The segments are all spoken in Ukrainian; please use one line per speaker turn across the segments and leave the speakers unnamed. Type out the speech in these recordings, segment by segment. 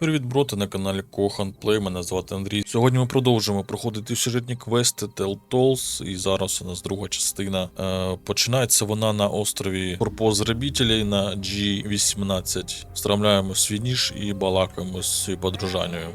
Привіт, брати на каналі Кохан Плей. Мене звати Андрій. Сьогодні ми продовжуємо проходити сюжетні квести Tell і зараз у нас друга частина. Е, починається вона на острові Порпозребітелей на G18. Страмляємо свій ніж і балакаємо з подружанею.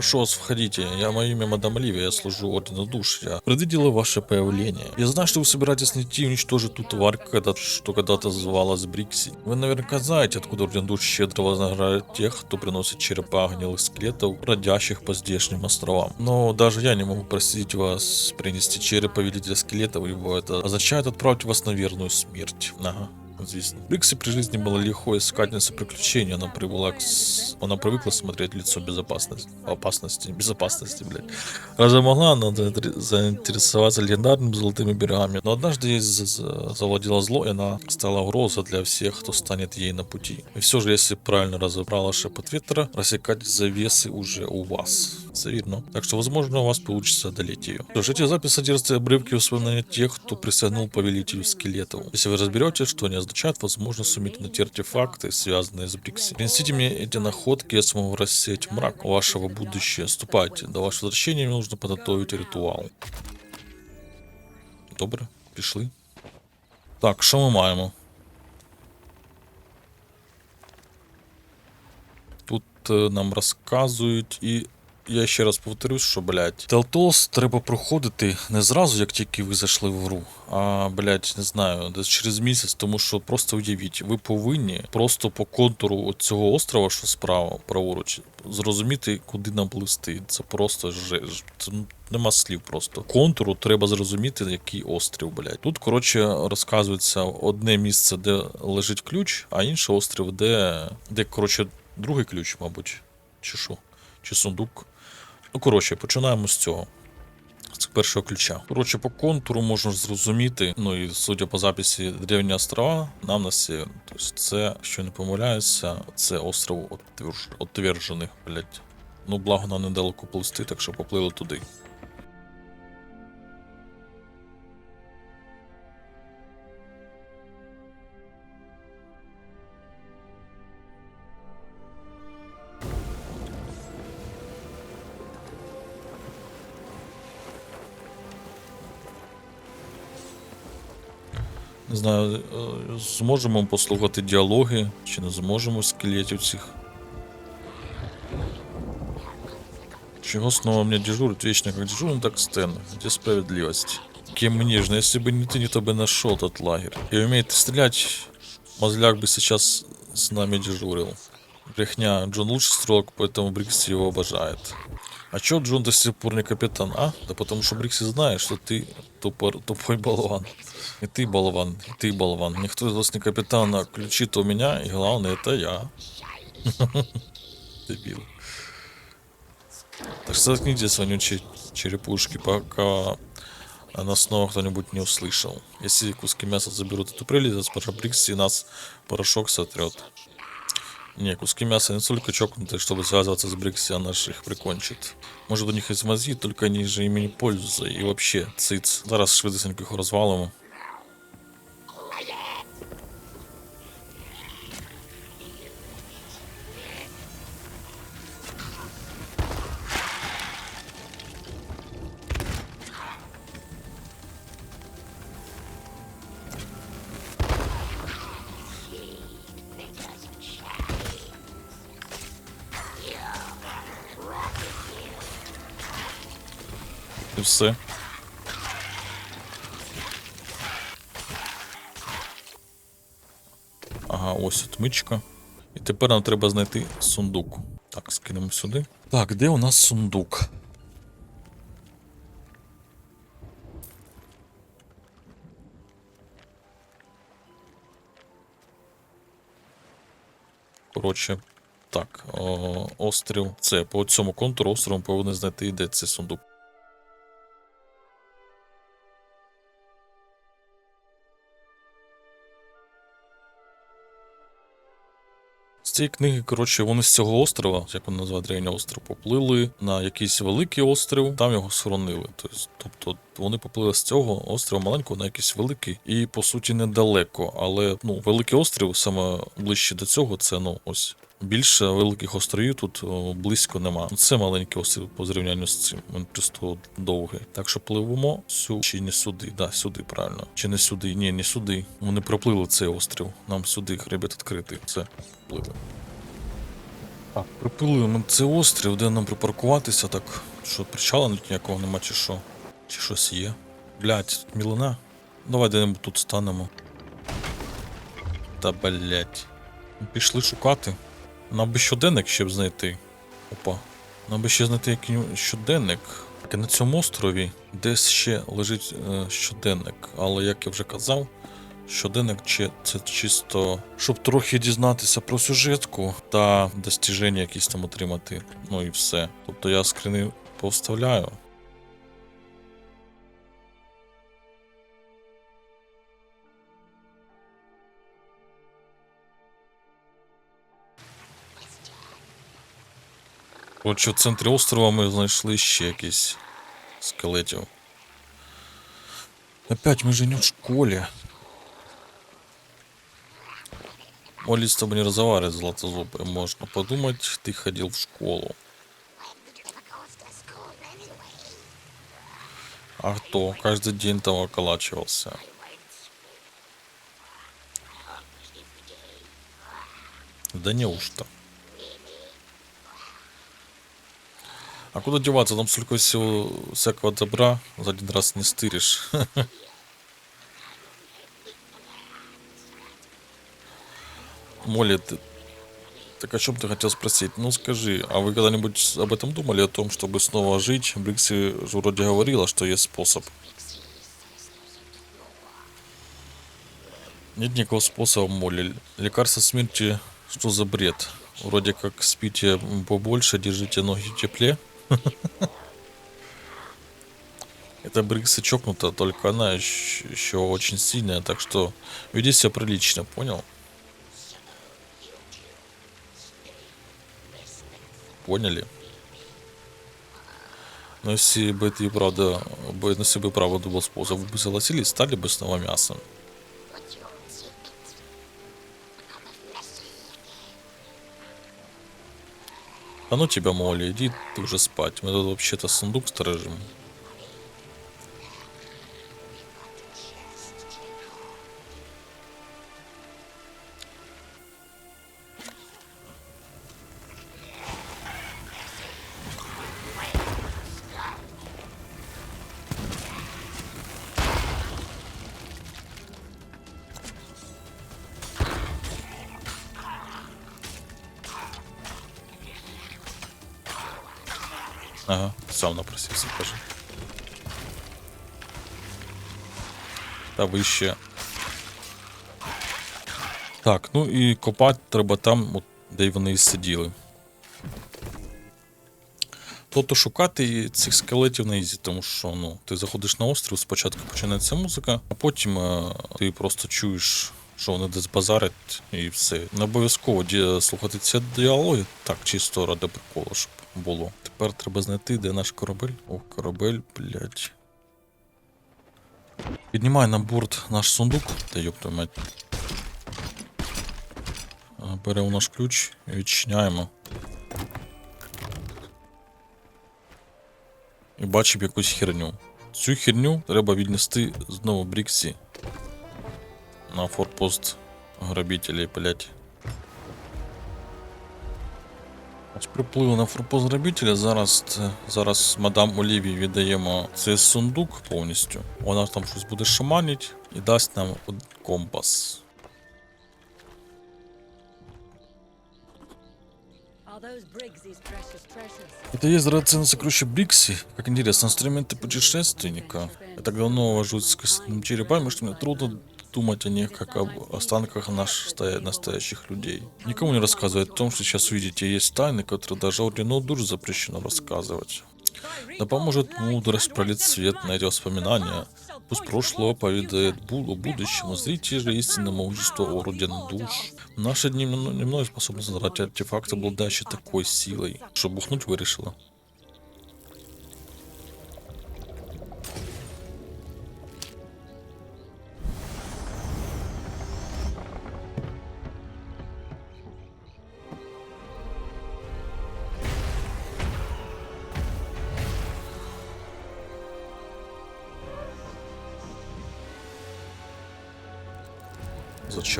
Прошу входите. Я мое имя мадам Оливия, я служу ордену душ. Я предвидела ваше появление. Я знаю, что вы собираетесь найти и уничтожить ту тварь, когда, что когда-то звалась Брикси. Вы наверняка знаете, откуда орден душ щедро вознаграждает тех, кто приносит черепа гнилых скелетов, бродящих по здешним островам. Но даже я не могу просить вас принести череп повелителя скелетов, ибо это означает отправить вас на верную смерть. Ага. Звісно. Брикси при жизни была легко искательница приключений. Она привела к... Она привыкла смотреть лицо безопасности. Опасности. Безопасности, блядь. Разве могла она заинтер- заинтересоваться легендарными золотыми берегами? Но однажды ей за- за- завладело зло, и она стала угрозой для всех, кто станет ей на пути. И все же, если правильно разобрала шепот ветра, рассекать завесы уже у вас. Все. Так что, возможно, у вас получится одолеть ее. Что ж, эти записи содержат обрывки воспоминаний тех, кто присягнул повелителю скелетов. Если вы разберете, что они означают, возможно, сумеете найти артефакты, связанные с Брикси. Принесите мне эти находки, я смогу рассеять мрак вашего будущего. Ступайте. До вашего возвращения мне нужно подготовить ритуал. Добре, пішли. Так, що ми маємо? Тут е, нам розказують і. Я ще раз повторюсь, що, блядь, Телтос треба проходити не зразу, як тільки ви зайшли в гру, а, блядь, не знаю, десь через місяць, тому що просто уявіть, ви повинні просто по контуру цього острова, що справа, праворуч, зрозуміти, куди нам плисти. Це просто жесть. Це нема слів просто. Контуру треба зрозуміти, який острів, блядь. Тут, коротше, розказується одне місце, де лежить ключ, а інше острів, де, де коротше, другий ключ, мабуть, чи що, чи сундук. Ну, коротше, починаємо з цього. З першого ключа. Коротше, по контуру можна зрозуміти, ну і судя по записі Древні острова, нам на север. Тобто це, що не помиляюся, це остров отверж... блядь. Ну, благо нам недалеко плисти, так що поплили туди. Не знаю, е, зможемо послухати діалоги, чи не зможемо скелетів цих. Чего снова мне дежурить вечно как дежурный, так Стэн. Где справедливость? Кем мне нежно, если бы не ты, не то бы нашел тот лагерь. И умеет стрелять, мозляк бы сейчас с нами дежурил. Брехня, Джон лучший стрелок, поэтому Брикси его обожает. А чё Джон до сих пор не капитан, а? Да потому что Брикси знает, что ты тупор, тупой болван. И ты болван, и ты болван. Никто из вас не капитан, а ключи-то у меня, и главное, это я. Дебил. Так что заткнитесь, вонючие черепушки, пока нас снова кто-нибудь не услышал. Если куски мяса заберут эту прелесть, госпожа Брикси нас порошок сотрет. Не, куски мяса не столько чокнутые, чтобы связываться с Брикси, она же их прикончит. Может у них есть мозги, только они же ими не пользуются. И вообще, циц. Зараз швидесенько їх розвалимо. І все. Ага, ось отмичка. І тепер нам треба знайти сундук. Так, скинемо сюди. Так, де у нас сундук? Коротше, так, о, острів. Це по цьому контуру острову повинен знайти, де цей сундук. Цієї книги, коротше, вони з цього острова, як він називає древній остров, поплили на якийсь великий острів, там його схоронили. Тобто, тобто вони поплили з цього острова маленького на якийсь великий і по суті недалеко. Але ну, великий острів, саме ближче до цього, це ну ось Більше великих островів тут близько нема. Це маленький острів по зрівнянню з цим. Він просто довгий. Так що пливемо сю чи не сюди. Да, сюди, правильно. Чи не сюди? Ні, не сюди. Вони проплили цей острів. Нам сюди хребет відкритий. Все, пливи. Так, припилили ми цей острів, де нам припаркуватися, так. Що, причала ніякого нема, чи що? Чи щось є? Блять, мілина. Давай де-небудь тут станемо. Та блять. Пішли шукати. Нам би щоденник ще б знайти. Опа. Нам би ще знайти який щоденник. Так, на цьому острові десь ще лежить е, щоденник. Але як я вже казав, щоденник чи- це чисто, щоб трохи дізнатися про сюжетку та достіження якісь там отримати. Ну і все. Тобто я скрини повставляю. Коротше, в центрі острова ми знайшли ще якісь скелетів. Опять мы же не в школе. Молли с тобой не разговаривать, Златозубый. Можно подумать, ты ходил в школу. А кто? Каждый день там околачивался. Да неужто? А куда деваться? Там столько всего всякого добра за один раз не стыришь. Молли, ты... Так о чем ты хотел спросить? Ну скажи, а вы когда-нибудь об этом думали, о том, чтобы снова жить? Брикси же вроде говорила, что есть способ. Нет никакого способа, Молли. Лекарство смерти, что за бред? Вроде как спите побольше, держите ноги в тепле. Это Брикса чокнута, только она еще очень сильная, так что веди себя прилично, понял? Поняли? Но если бы и правда, если бы правда был способ, вы бы согласились, стали бы снова мясом. А ну тебя, Молли, иди ты уже спать. Мы тут вообще-то сундук сторожим. Ага, сам напросився, каже. Та вище. Так, ну і копати треба там, от, де вони і сиділи. Тобто шукати цих скелетів не ізі, тому що ну, ти заходиш на острів, спочатку починається музика, а потім е, ти просто чуєш, що вони десь базарять і все. Не обов'язково слухати ці діалоги, так, чисто ради приколу, щоб було. Тепер треба знайти, де наш корабель. О, корабель, блядь. Піднімай на борт наш сундук, та ёб мать. Беремо наш ключ і відчиняємо. І бачимо якусь херню. Цю херню треба віднести знову Бріксі на форпост грабителей, блять. Ось приплили на форпост грабителя. Зараз, це- зараз мадам Олівії віддаємо цей сундук повністю. Вона там щось буде шаманить і дасть нам от компас.
Are those Briggs' precious treasures?
Это есть драгоценные сокровища Брикси. Как интересно, инструменты путешественника. Я так давно вожусь с костяными черепами, что мне трудно думать о них, как об останках наших стоя- настоящих людей. Никому не рассказывать о том, что сейчас увидите, есть тайны, которые даже ордену душ запрещено рассказывать. Да поможет мудрость пролить свет на эти воспоминания. Пусть прошлое поведает бу- о будущем, узрите же истинное могущество орден душ. В наши дни немно- немного способны создавать артефакты, обладающие такой силой, что бухнуть вырешила.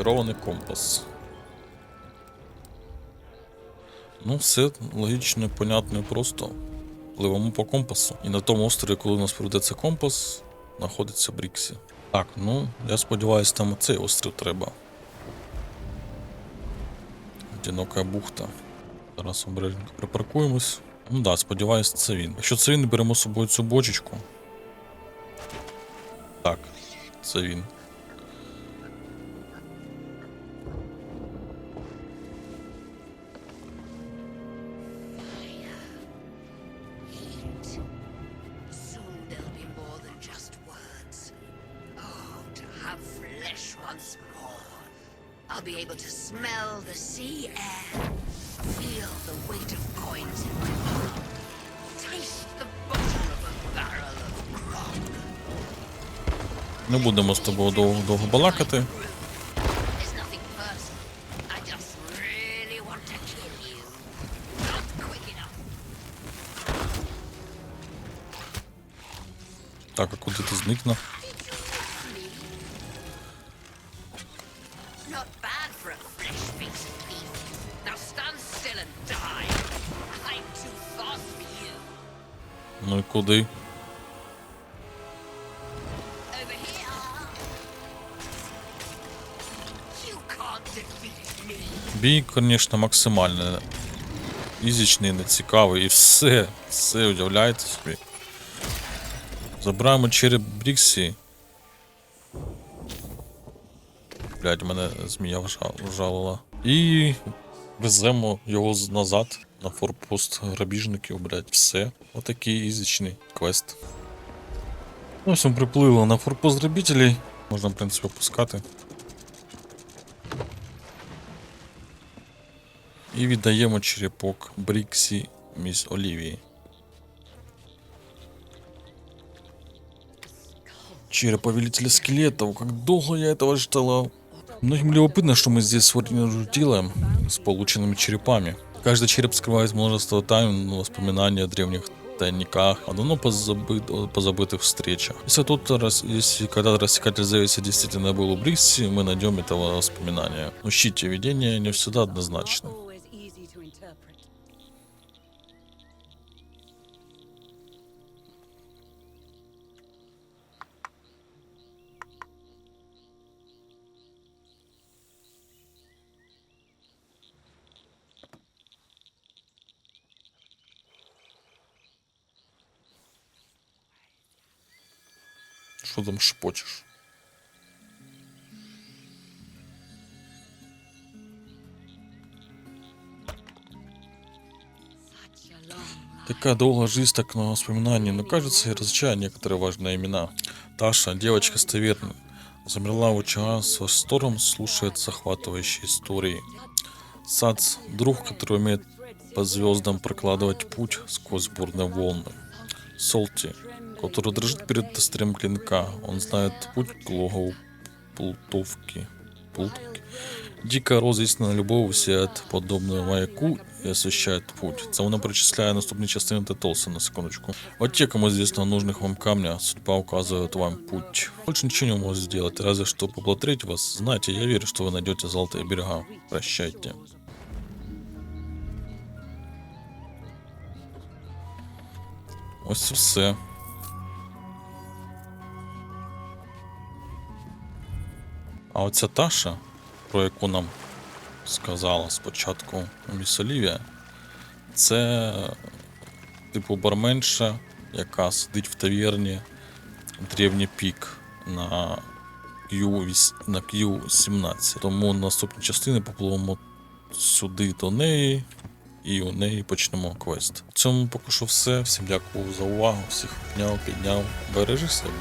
Зачарований компас. Ну, все логічно, понятно і просто. Пливемо по компасу. І на тому острові, коли у нас пройдеться компас, знаходиться Бріксі. Так, ну, я сподіваюся, там оцей острів треба. Одинока бухта. Зараз обережненько припаркуємось. Ну да, сподіваюсь, це він. Якщо це він, беремо з собою цю бочечку. Так, це він.
Be able to smell the sea air, feel the weight of coins in my palm, taste the bottom of a barrel of grog.
Не будемо з тобою довго, довго балакати.
There's nothing personal. I just really want to kill you. Not quick enough.
Так, а куди ти зникнув? Куди? Бій, звісно, максимально ізічний, нецікавий і все. Все, уявляєте собі. Забираємо череп Бріксі. Блять, мене змія вжа- вжалила. І веземо його назад на форпост грабіжників, блять, все. Отакий ізічний квест. Ось ми приплили на форпост грабителей. Можна, в принципі, опускати. І віддаємо черепок Бріксі міс Олівії. Череп повелителя скелетов, как долго я этого ждала. Многим любопытно, что мы здесь сегодня делаем с полученными черепами. Каждый череп скрывает множество тайн, ну, воспоминаний о древних тайниках, о давно позабыт- о позабытых встречах. Если тут раз, если когда рассекатель завесы действительно был у Брикси, мы найдем этого воспоминания. Но щите видения не всегда однозначно. Що там шпочеш?
Such a long life.
Такая долгая жизнь, так много воспоминаний, но кажется, я различаю некоторые важные имена. Таша, девочка с замерла у очага с восторгом, слушает захватывающие истории. Сац, друг, который умеет по звездам прокладывать путь сквозь бурные волны. Солти, который дрожит перед острем клинка, он знает путь к логову Плутовки. Плутовки. Дика роза істина любов сяет подобно маяку и освещает путь. Це вона причисляє наступні частини Тетолса на секундочку. Вот те, кому известно о нужных вам камня, судьба указывает вам путь. Больше ничего не может сделать, разве что поблагодарить вас. Знаете, я верю, что вы найдете золотые берега. Прощайте. Ось і все. А оця Таша, про яку нам сказала спочатку міс Олівія, це типу барменша, яка сидить в таверні Древній Пік на Q, на Q17. Тому наступні частини попливемо сюди до неї. І у неї почнемо квест. В цьому поки що все. Всім дякую за увагу. Всіх підняв, підняв. Бережи себе.